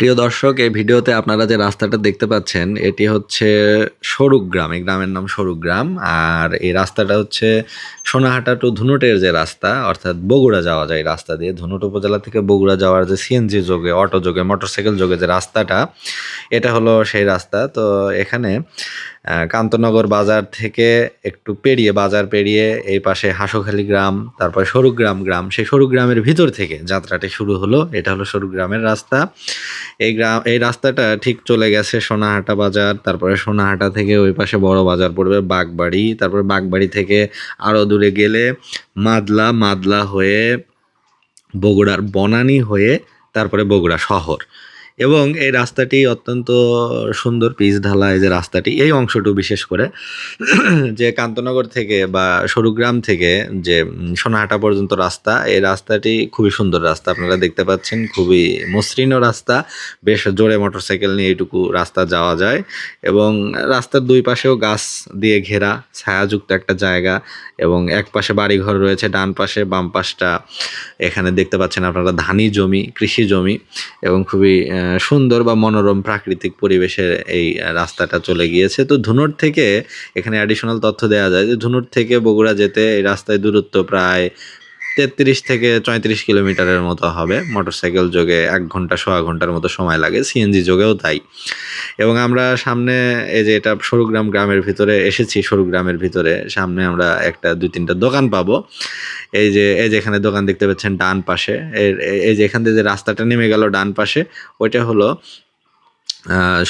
প্রিয় দর্শক, এই ভিডিওতে আপনারা যে রাস্তাটা দেখতে পাচ্ছেন, এটি হচ্ছে স্বরূপগ্রাম এই গ্রামের নাম স্বরূপগ্রাম আর এই রাস্তাটা হচ্ছে সোনাহাটা টু ধুনুটের যে রাস্তা, অর্থাৎ বগুড়া যাওয়া যায় রাস্তা দিয়ে। ধুনুট উপজেলা থেকে বগুড়া যাওয়ার যে সিএনজি যোগে, অটো যোগে, মোটরসাইকেল যোগে যে রাস্তাটা, এটা হলো সেই রাস্তা। তো এখানে কান্তনগর বাজার থেকে একটু পেরিয়ে, বাজার পেরিয়ে এই পাশে হাঁসখালি গ্রাম, তারপর সরুগ্রাম গ্রাম। সেই সরুগ্রামের ভিতর থেকে যাত্রাটি শুরু হলো। এটা হলো সরুগ্রামের রাস্তা। এই গ্রাম এই রাস্তাটা ঠিক চলে গেছে সোনাহাটা বাজার, তারপরে সোনাহাটা থেকে ওই পাশে বড় বাজার পড়বে বাগবাড়ি, তারপরে বাগবাড়ি থেকে আরও দূরে গেলে মাদলা মাদলা হয়ে বগুড়ার বনানি হয়ে তারপরে বগুড়া শহর। এবং এই রাস্তাটি অত্যন্ত সুন্দর পিচ ঢালা, এই যে রাস্তাটি, এই অংশটু বিশেষ করে। যে কান্তনগর থেকে বা সরুগ্রাম থেকে যে সোনাহাটা পর্যন্ত রাস্তা, এই রাস্তাটি খুবই সুন্দর রাস্তা। আপনারা দেখতে পাচ্ছেন, খুবই মসৃণ রাস্তা। বেশ জোরে মোটরসাইকেল নিয়ে এইটুকু রাস্তা যাওয়া যায় এবং রাস্তার দুই পাশেও গাছ দিয়ে ঘেরা, ছায়াযুক্ত একটা জায়গা এবং এক পাশে বাড়িঘর রয়েছে, ডান পাশে বাম পাশটা এখানে দেখতে পাচ্ছেন আপনারা ধানি জমি, কৃষি জমি এবং খুবই সুন্দর বা মনোরম প্রাকৃতিক পরিবেশের এই রাস্তাটা চলে গিয়েছে। তো ধুনুর থেকে এখানে অ্যাডিশনাল তথ্য দেওয়া যায় যে ধুনুর থেকে বগুড়া যেতে এই রাস্তায় দূরত্ব প্রায় তেত্রিশ থেকে চৌত্রিশ কিলোমিটারের মতো হবে। মোটরসাইকেল যোগে এক ঘণ্টা, সোয়া ঘণ্টার মতো সময় লাগে। সিএনজি যোগেও তাই। এবং আমরা সামনে এই যে এটা সরুগ্রাম গ্রামের ভিতরে এসেছি, সরুগ্রামের ভিতরে। সামনে আমরা একটা দুই তিনটা দোকান পাবো। এই যে এই যে এখানে দোকান দেখতে পাচ্ছেন ডান পাশে। এই- যে এখান থেকে যে রাস্তাটা নেমে গেল ডান পাশে, ওইটা হলো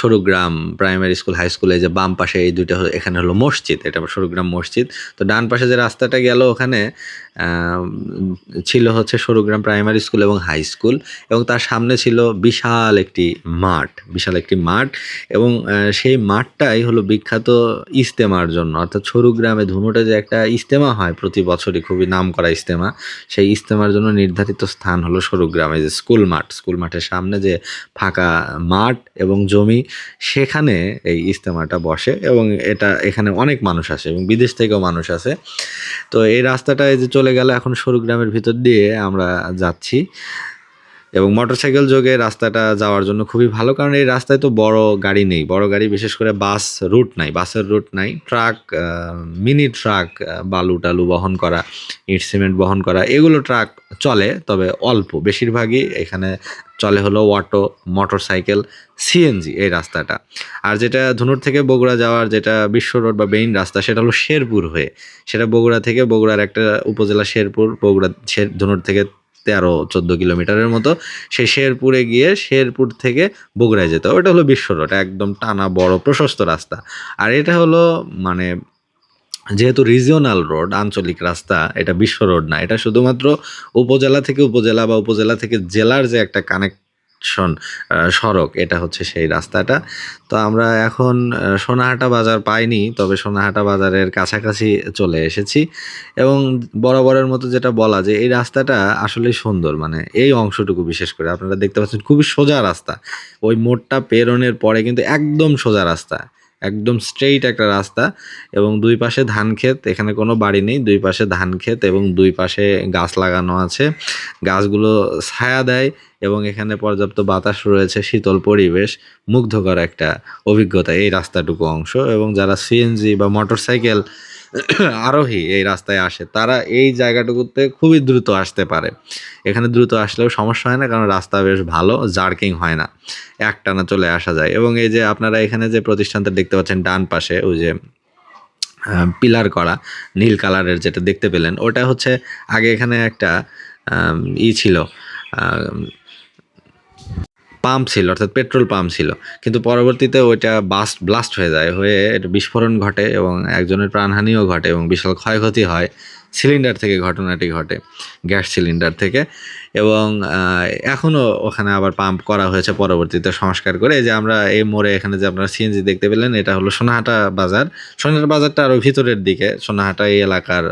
সরুগ্রাম প্রাইমারি স্কুল হাই স্কুলে যে বাম পাশে এই দুইটা এখানে হলো মসজিদ, এটা সরুগ্রাম মসজিদ। তো ডান পাশে যে রাস্তাটা গেল ওখানে ছিল হচ্ছে সরুগ্রাম প্রাইমারি স্কুল এবং হাই স্কুল এবং তার সামনে ছিল বিশাল একটি মাঠ, বিশাল একটি মাঠ এবং সেই মাঠটাই হলো বিখ্যাত ইস্তেমার জন্য। অর্থাৎ সরুগ্রামে ধুনুটে যে একটা ইস্তেমা হয় প্রতি বছরই, খুবই নাম করা ইস্তেমা সেই ইস্তেমার জন্য নির্ধারিত স্থান হলো সরুগ্রামে যে স্কুল মাঠ। স্কুল মাঠের সামনে যে ফাঁকা মাঠ এবং জমি সেখানে এই ইজতেমাটা বসে এবং এটা এখানে অনেক মানুষ আসে এবং বিদেশ থেকেও মানুষ আসে। তো এই রাস্তাটা এই যে চলে গেলে এখন সরুগ্রামের ভিতর দিয়ে আমরা যাচ্ছি। এবং মোটরসাইকেল যোগে রাস্তাটা যাওয়ার জন্য খুবই ভালো, কারণ এই রাস্তায় তো বড় গাড়ি নেই। বড় গাড়ি, বিশেষ করে বাস রুট নাই, বাসের রুট নাই, ট্রাক মিনি ট্রাক বালু টালু বহন করা, ইট সিমেন্ট বহন করা, এগুলো ট্রাক চলে, তবে অল্প। বেশিরভাগই এখানে চলে হলো অটো, মোটরসাইকেল সিএনজি এই রাস্তাটা। আর যেটা ধনুর থেকে বগুড়া যাওয়ার যেটা বিশ্ব রোড বা মেইন রাস্তা, সেটা হলো শেরপুর হয়ে। সেটা বগুড়া থেকে বগুড়ার একটা উপজেলা শেরপুর, বগুড়া শের ধনুর থেকে তেরো, চোদ্দ কিলোমিটারের মতো সে শেরপুরে গিয়ে শেরপুর থেকে বগুড়ায় যেত ওটা হলো বিশ্ব রোড, একদম টানা বড় প্রশস্ত রাস্তা। আর এটা হলো মানে যেহেতু রিজিওনাল রোড আঞ্চলিক রাস্তা, এটা বিশ্ব রোড না। এটা শুধুমাত্র উপজেলা থেকে উপজেলা বা উপজেলা থেকে জেলার যে একটা কানেকশন সড়ক, এটা হচ্ছে সেই রাস্তাটা। তো আমরা এখন সোনাহাটা বাজার পাইনি, তবে সোনাহাটা বাজারের কাছাকাছি চলে এসেছি। এবং বরাবরের মতো যেটা বলা যে এই রাস্তাটা আসলে সুন্দর মানে এই অংশটুকু বিশেষ করে। আপনারা দেখতে পাচ্ছেন খুবই সোজা রাস্তা। ওই মোড়টা পেরোনের পরে কিন্তু একদম সোজা রাস্তা। একদম স্ট্রেইট একটা রাস্তা এবং দুই পাশে ধান ক্ষেত, এখানে কোনো বাড়ি নেই, দুই পাশে ধান ক্ষেত এবং দুই পাশে গাছ লাগানো আছে। গাছগুলো ছায়া দেয় এবং এখানে পর্যাপ্ত বাতাস রয়েছে, শীতল পরিবেশ, মুগ্ধকর একটা অভিজ্ঞতা এই রাস্তাটুকু অংশ এবং যারা সিএনজি বা মোটরসাইকেল আরোহী এই রাস্তায় আসে, তারা এই জায়গাটুকুতে খুবই দ্রুত আসতে পারে। এখানে দ্রুত আসলেও সমস্যা হয় না, কারণ রাস্তা বেশ ভালো, জার্কিং হয় না। একটানা চলে আসা যায়। এবং এই যে আপনারা এখানে যে প্রতিষ্ঠানটা দেখতে পাচ্ছেন ডান পাশে, ওই যে পিলার করা, নীল কালারের যেটা দেখতে পেলেন, ওটা হচ্ছে আগে এখানে একটা ই ছিল পাম্প ছিল, অর্থাৎ পেট্রোল পাম্প ছিল। কিন্তু পরবর্তীতে ওইটা বাস্ট ব্লাস্ট হয়ে যায়, হয়ে এটা বিস্ফোরণ ঘটে এবং একজনের প্রাণহানিও ঘটে এবং বিশাল ক্ষয়ক্ষতি হয় সিলিন্ডার থেকে, ঘটনাটি ঘটে, গ্যাস সিলিন্ডার থেকে। এবং এখনও ওখানে আবার পাম্প করা হয়েছে পরবর্তীতে সংস্কার করে। যে আমরা এই মোড়ে এখানে যে আপনারা সিএনজি দেখতে পেলেন, এটা হলো সোনাহাটা বাজার। সোনাহাটা বাজারটা আরও ভিতরের দিকে, সোনাহাটা এই এলাকার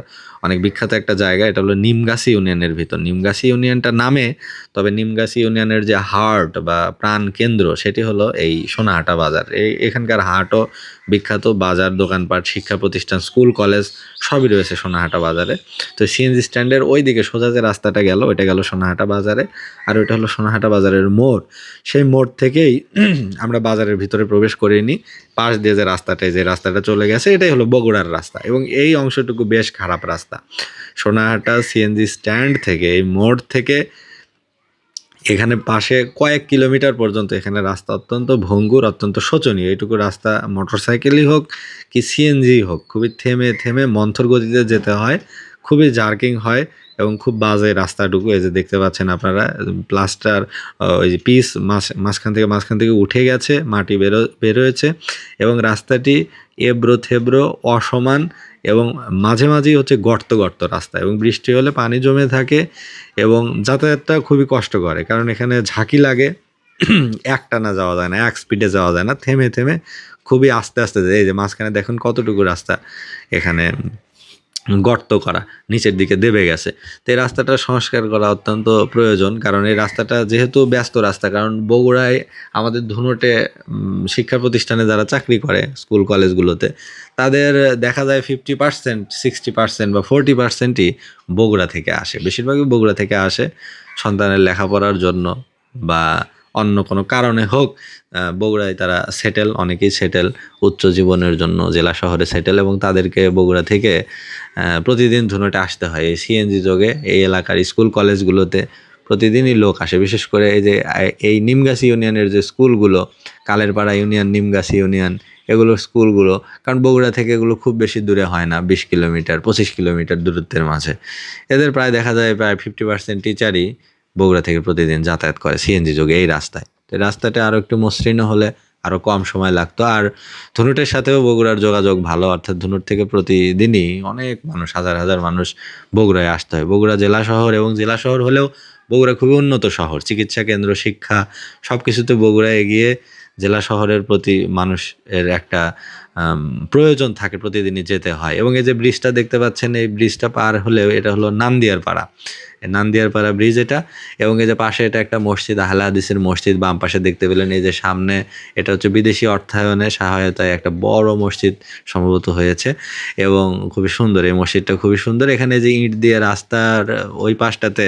অনেক বিখ্যাত একটা জায়গা, এটা হলো নিমগাছি ইউনিয়নের ভিতর। নিমগাছি ইউনিয়নটা নামে, তবে নিমগাছি ইউনিয়নের যে হার্ট বা প্রাণ কেন্দ্র সেটি হলো এই সোনাহাটা বাজার। এই এখানকার হাটও বিখ্যাত বাজার, দোকানপাট শিক্ষা প্রতিষ্ঠান স্কুল, কলেজ, সবই রয়েছে সোনাহাটা বাজারে। তো সিএনজি স্ট্যান্ডের ওই দিকে সোজা যে রাস্তাটা গেল, ওইটা গেল সোনাহাটা বাজারে। আর ওইটা হলো সোনাহাটা বাজারের মোড়। সেই মোড় থেকেই আমরা বাজারের ভিতরে প্রবেশ করিনি। পাশ দিয়ে যে রাস্তাটা যে রাস্তাটা চলে গেছে, এটাই হলো বগুড়ার রাস্তা। এবং এই অংশটুকু বেশ খারাপ রাস্তা। সোনাহাটা সিএনজি স্ট্যান্ড থেকে, এই মোড় থেকে এখানে পাশে কয়েক কিলোমিটার পর্যন্ত এখানে রাস্তা অত্যন্ত ভঙ্গুর, অত্যন্ত শোচনীয়। এইটুকু রাস্তা মোটরসাইকেলই হোক কি সিএনজি হোক, খুবই থেমে থেমে মন্থর গতিতে যেতে হয়, খুবই জার্কিং হয় এবং খুব বাজে রাস্তাটুকু। এই যে দেখতে পাচ্ছেন আপনারা, প্লাস্টার ওই যে পিস মাঝ মাঝখান থেকে মাঝখান থেকে উঠে গেছে, মাটি বেরো, বেরোয়েছে এবং রাস্তাটি এব্রো থেব্রো অসমান এবং মাঝে মাঝেই হচ্ছে গর্ত গর্ত রাস্তা এবং বৃষ্টি হলে পানি জমে থাকে এবং যাতায়াতটা খুবই কষ্ট করে কারণ এখানে ঝাঁকি লাগে, একটানা যাওয়া যায় না, এক স্পিডে যাওয়া যায় না, থেমে থেমে খুবই আস্তে আস্তে। এই যে মাঝখানে দেখুন কতটুকু রাস্তা এখানে গর্ত করা, নিচের দিকে দেবে গেছে। তো এই রাস্তাটা সংস্কার করা অত্যন্ত প্রয়োজন, কারণ এই রাস্তাটা যেহেতু ব্যস্ত রাস্তা, কারণ বগুড়ায় আমাদের ধুনুটে শিক্ষা প্রতিষ্ঠানে যারা চাকরি করে স্কুল, কলেজগুলোতে, তাদের দেখা যায় ফিফটি পার্সেন্ট সিক্সটি পার্সেন্ট বা ফোরটি পার্সেন্টই বগুড়া থেকে আসে। বেশিরভাগই বগুড়া থেকে আসে সন্তানের লেখাপড়ার জন্য বা অন্য কোনো কারণে হোক বগুড়ায় তারা সেটেল অনেকেই সেটেল উচ্চ জীবনের জন্য জেলা শহরে সেটেল এবং তাদেরকে বগুড়া থেকে প্রতিদিন ধুনুটে আসতে হয়। এই সিএনজি যোগে, এই এলাকার স্কুল কলেজগুলোতে প্রতিদিনই লোক আসে। বিশেষ করে এই যে, এই নিমগাছি ইউনিয়নের যে স্কুলগুলো কালেরপাড়া ইউনিয়ন, নিমগাছি ইউনিয়ন, এগুলো স্কুলগুলো কারণ বগুড়া থেকে এগুলো খুব বেশি দূরে হয় না, বিশ কিলোমিটার, পঁচিশ কিলোমিটার দূরত্বের মাঝে। এদের প্রায় দেখা যায় প্রায় ফিফটি পার্সেন্ট টিচারই বগুড়া থেকে প্রতিদিন যাতায়াত করে সিএনজি যোগে এই রাস্তায়। তো রাস্তাটা আরও একটু মসৃণ হলে আরও কম সময় লাগতো। আর ধনুটের সাথেও বগুড়ার যোগাযোগ ভালো, অর্থাৎ ধনুট থেকে প্রতিদিনই অনেক মানুষ, হাজার হাজার মানুষ বগুড়ায় আসতে হয়। বগুড়া জেলা শহর এবং জেলা শহর হলেও বগুড়া খুবই উন্নত শহর। চিকিৎসা কেন্দ্র, শিক্ষা সব কিছুতে বগুড়া এগিয়ে জেলা শহরের প্রতি মানুষের একটা প্রয়োজন থাকে প্রতিদিনই যেতে হয়। এবং এই যে ব্রিজটা দেখতে পাচ্ছেন, এই ব্রিজটা পার হলেও এটা হলো নান্দিয়ার পাড়া। নান্দিয়ার পাড়া ব্রিজ এটা এবং এই যে পাশে এটা একটা মসজিদ আহলা হাদিসের মসজিদ, বাম পাশে দেখতে পেলেন এই যে সামনে এটা হচ্ছে বিদেশি অর্থায়নে সহায়তায় একটা বড় মসজিদ সম্ভবত হয়েছে এবং খুবই সুন্দর, এই মসজিদটা খুবই সুন্দর। এখানে যে ইট দিয়ে রাস্তার ওই পাশটাতে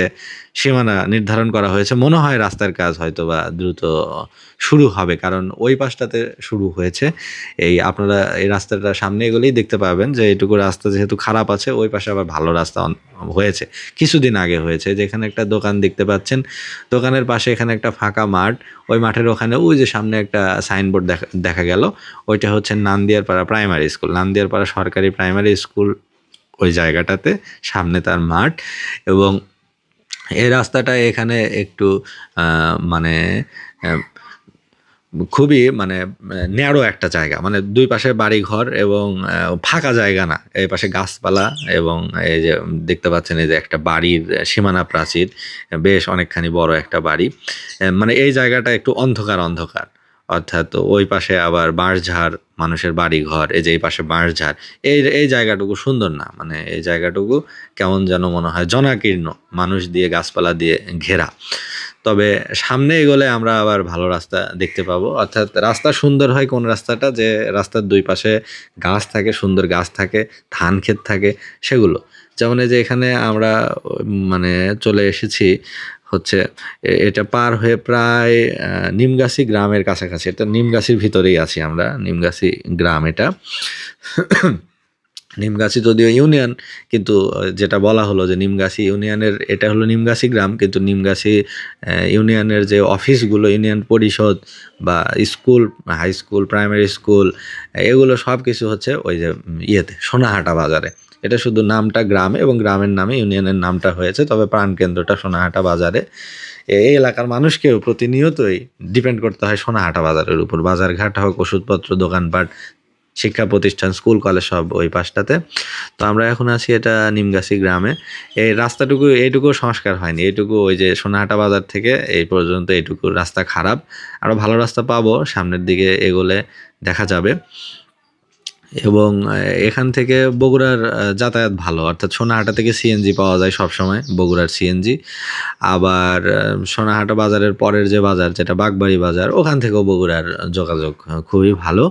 সীমানা নির্ধারণ করা হয়েছে। মনে হয় রাস্তার কাজ হয়তো বা দ্রুত শুরু হবে কারণ ওই পাশটাতে শুরু হয়েছে। এই আপনারা এই রাস্তাটা সামনে এগুলোই দেখতে পাবেন যে এইটুকু রাস্তা যেহেতু খারাপ আছে, ওই পাশে আবার ভালো রাস্তা হয়েছে। কিছুদিন আগে হয়েছে, যেখানে একটা দোকান দেখতে পাচ্ছেন। দোকানের পাশে এখানে একটা ফাঁকা মাঠ। ওই মাঠের ওখানে ওই যে সামনে একটা সাইনবোর্ড দেখা দেখা গেল। ওইটা হচ্ছে নান্দিয়ারপাড়া প্রাইমারি স্কুল নান্দিয়ারপাড়া সরকারি প্রাইমারি স্কুল ওই জায়গাটাতে, সামনে তার মাঠ। এবং এই রাস্তাটা এখানে একটু মানে খুবই মানে ন্যারো একটা জায়গা। মানে দুই পাশে বাড়ি ঘর এবং ফাঁকা জায়গা না। এই পাশে গাছপালা এবং এই যে দেখতে পাচ্ছেন এই যে একটা বাড়ির সীমানা প্রাচীর, বেশ অনেকখানি বড় একটা বাড়ি। মানে এই জায়গাটা একটু অন্ধকার অন্ধকার। অর্থাৎ ওই পাশে আবার বাঁশঝাড়, মানুষের বাড়ি ঘর এই যে এই পাশে বাঁশঝাড়, এই এই জায়গাটুকু সুন্দর না। মানে এই জায়গাটুকু কেমন যেন মনে হয় জনাকীর্ণ। মানুষ দিয়ে গাছপালা দিয়ে ঘেরা। তবে সামনে এগোলে আমরা আবার ভালো রাস্তা দেখতে পাবো। অর্থাৎ রাস্তা সুন্দর হয় কোন রাস্তাটা? যে রাস্তার দুই পাশে গাছ থাকে, সুন্দর গাছ থাকে, ধান ক্ষেত থাকে, সেগুলো। যেমন এই যে এখানে আমরা মানে চলে এসেছি হচ্ছে এটা পার হয়ে প্রায় নিমগাছি গ্রামের কাছাকাছি। এটা নিমগাছির ভিতরেই আছি আমরা, নিমগাছি গ্রাম এটা। নিমগাছি যদিও ইউনিয়ন, কিন্তু যেটা বলা হলো যে নিমগাছি ইউনিয়নের, এটা হলো নিমগাছি গ্রাম, কিন্তু নিমগাছি ইউনিয়নের যে অফিসগুলো, ইউনিয়ন পরিষদ বা school, high school, primary school, এগুলো সব কিছু হচ্ছে ওই যে ইয়েতে, সোনাহাটা বাজারে। এটা শুধু নামটা গ্রামে এবং গ্রামের নামে ইউনিয়নের নামটা হয়েছে, তবে প্রাণকেন্দ্রটা সোনাহাটা বাজারে। এই এলাকার মানুষকেও প্রতিনিয়তই ডিপেন্ড করতে হয় সোনাহাটা বাজারের উপর। বাজারঘাট হোক, ওষুধপত্র, দোকানপাট শিক্ষা প্রতিষ্ঠান, স্কুল, কলেজ সব ওই পাশটাতে। তো আমরা এখন আছি এটা নিমগাছি গ্রামে। এই রাস্তাটুকু, এইটুকু সংস্কার হয়নি। এইটুকু ওই যে সোনাহাটা বাজার থেকে এই পর্যন্ত এইটুকু রাস্তা খারাপ। আরও ভালো রাস্তা পাবো, সামনের দিকে এগোলে দেখা যাবে। এবং এখান থেকে বগুড়ার যাতায়াত ভালো। অর্থাৎ সোনাহাটা থেকে সিএনজি পাওয়া যায় সবসময়, বগুড়ার সিএনজি আবার সোনাহাটা বাজারের পরের যে বাজার, যেটা বাগবাড়ি বাজার, ওখান থেকেও বগুড়ার যোগাযোগ খুবই ভালো।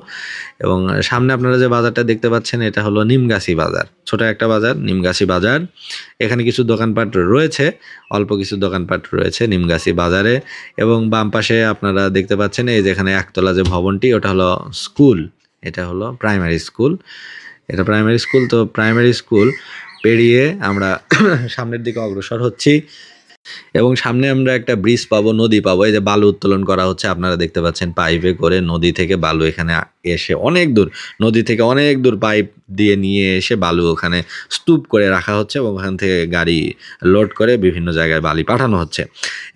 এবং সামনে আপনারা যে বাজারটা দেখতে পাচ্ছেন, এটা হলো নিমগাছি বাজার। ছোট একটা বাজার, নিমগাছি বাজার। এখানে কিছু দোকানপাট রয়েছে, অল্প কিছু দোকানপাট রয়েছে নিমগাছি বাজারে। এবং বাম পাশে আপনারা দেখতে পাচ্ছেন, এই যেখানে একতলা যে ভবনটি, ওটা হলো স্কুল। এটা হলো প্রাইমারি স্কুল এটা প্রাইমারি স্কুল তো প্রাইমারি স্কুল পেরিয়ে আমরা সামনের দিকে অগ্রসর হচ্ছি। এবং সামনে আমরা একটা ব্রিজ পাবো, নদী পাবো। এই যে বালু উত্তোলন করা হচ্ছে, আপনারা দেখতে পাচ্ছেন পাইপে করে নদী থেকে বালু এখানে এসে অনেক দূর, নদী থেকে অনেক দূর পাইপ দিয়ে নিয়ে এসে বালু ওখানে স্তূপ করে রাখা হচ্ছে এবং ওখান থেকে গাড়ি লোড করে বিভিন্ন জায়গায় বালি পাঠানো হচ্ছে।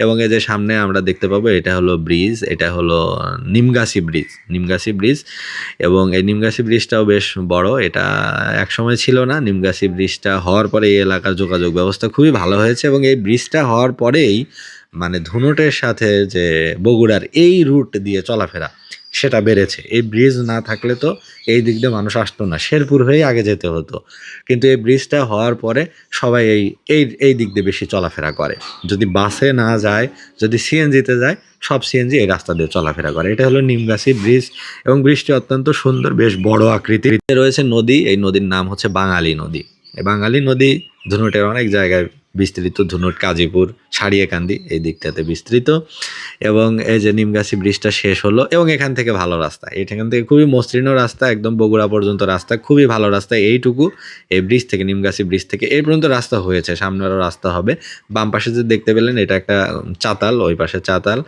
এবং এই যে সামনে আমরা দেখতে পাবো, এটা হলো ব্রিজ, এটা হলো নিমগাছি ব্রিজ নিমগাছি ব্রিজ। এবং এই নিমগাছি ব্রিজটাও বেশ বড়, এটা একসময় ছিল না। নিমগাছি ব্রিজটা হওয়ার পরে এই এলাকার যোগাযোগ ব্যবস্থা খুবই ভালো হয়েছে এবং এই ব্রিজটা হওয়ার পরেই মানে ধুনুটের সাথে যে বগুড়ার এই রুট দিয়ে চলাফেরা, সেটা বেড়েছে। এই ব্রিজ না থাকলে তো এই দিক দিয়ে মানুষ আসতো না। শেরপুর হয়েই আগে যেতে হতো। কিন্তু এই ব্রিজটা হওয়ার পরে সবাই এই এই এই দিক দিয়ে বেশি চলাফেরা করে। যদি বাসে না যায়, যদি সিএনজিতে যায়, সব সিএনজি এই রাস্তা দিয়ে চলাফেরা করে। এটা হলো নিমগাছি ব্রিজ এবং ব্রিজটি অত্যন্ত সুন্দর, বেশ বড় আকৃতির। রয়েছে নদী, এই নদীর নাম হচ্ছে বাঙালি নদী। বাঙালি নদী ধুনুটের অনেক জায়গায় বিস্তৃত ধুনুট, কাজীপুর, সারিয়াকান্দি, এই দিকটাতে বিস্তৃত। এবং এই যে নিমগাছি ব্রিজটা শেষ হলো, এবং এখান থেকে ভালো রাস্তা। এখান থেকে খুবই মসৃণ রাস্তা, একদম বগুড়া পর্যন্ত রাস্তা, খুবই ভালো রাস্তা এইটুকু। এই ব্রিজ থেকে, নিমগাছি ব্রিজ থেকে, এই পর্যন্ত রাস্তা হয়েছে সামনে আরও রাস্তা হবে। বাম পাশে যে দেখতে পেলেন, এটা একটা চাতাল, ওই পাশে চাতাল।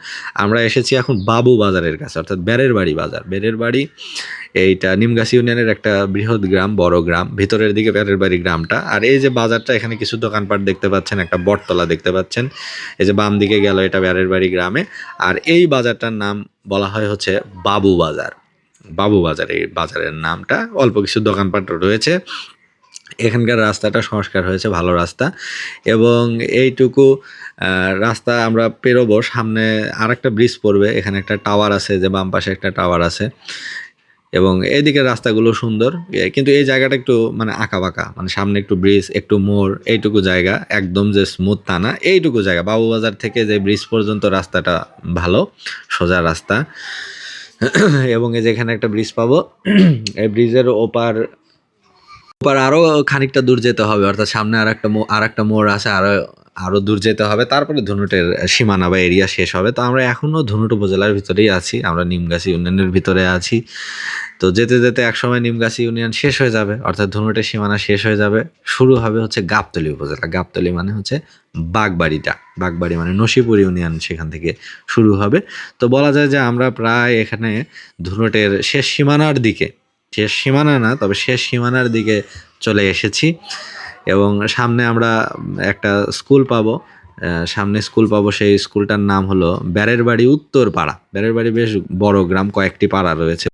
আমরা এসেছি এখন বাবু বাজারের কাছে, অর্থাৎ বেরের বাড়ি বাজার। বেরের বাড়ি এইটা নিমগাছি ইউনিয়নের একটা বৃহৎ গ্রাম, বড় গ্রাম। ভিতরের দিকে প্যারের বাড়ি গ্রামটা। আর এই যে বাজারটা, এখানে কিছু দোকানপাট দেখতে পাচ্ছেন, একটা বটতলা দেখতে পাচ্ছেন। এই যে বাম দিকে গেল, এটা বেরের বাড়ি গ্রামে। আর এই বাজারটার নাম বলা হয় হচ্ছে বাবু বাজার। বাবু বাজার, এই বাজারের নামটা। অল্প কিছু দোকানপাট রয়েছে। এখানকার রাস্তাটা সংস্কার হয়েছে, ভালো রাস্তা। এবং এইটুকু রাস্তা আমরা পেরোবো। সামনে আর একটা ব্রিজ পড়বে। এখানে একটা টাওয়ার আছে, যে বাম পাশে একটা টাওয়ার আছে। এবং এইদিকে রাস্তাগুলো সুন্দর। কিন্তু এই জায়গাটা একটু মানে আঁকা বাঁকা মানে সামনে একটু ব্রিজ, একটু মোড়, এইটুকু জায়গা, একদম যে স্মুথ তা না, এইটুকু জায়গা। বাবুবাজার থেকে যে ব্রিজ পর্যন্ত রাস্তাটা ভালো, সোজা রাস্তা। এবং এই যে এখানে একটা ব্রিজ পাবো, এই ব্রিজের ওপার ওপার আরও খানিকটা দূর যেতে হবে, অর্থাৎ সামনে আর একটা আর একটা মোড় আছে, আরও আরও দূর যেতে হবে। তারপরে ধুনুটের সীমানা বা এরিয়া শেষ হবে। তো আমরা এখনও ধুনুট উপজেলার ভিতরেই আছি। আমরা নিমগাছি ইউনিয়নের ভিতরে আছি। তো যেতে যেতে একসময় নিমগাছি ইউনিয়ন শেষ হয়ে যাবে। অর্থাৎ ধুনুটের সীমানা শেষ হয়ে যাবে। শুরু হবে হচ্ছে গাবতলি উপজেলা। গাবতলি মানে হচ্ছে বাগবাড়িটা। বাগবাড়ি মানে নসিপুর ইউনিয়ন সেখান থেকে শুরু হবে। তো বলা যায় যে আমরা প্রায় এখানে ধুনুটের শেষ সীমানার দিকে, শেষ সীমানা না, তবে শেষ সীমানার দিকে চলে এসেছি। এবং সামনে আমরা একটা স্কুল পাবো। সামনে স্কুল পাবো, সেই স্কুলটার নাম হলো ব্যারের বাড়ি উত্তর পাড়া ব্যারের বাড়ি বেশ বড় গ্রাম, কয়েকটি পাড়া রয়েছে।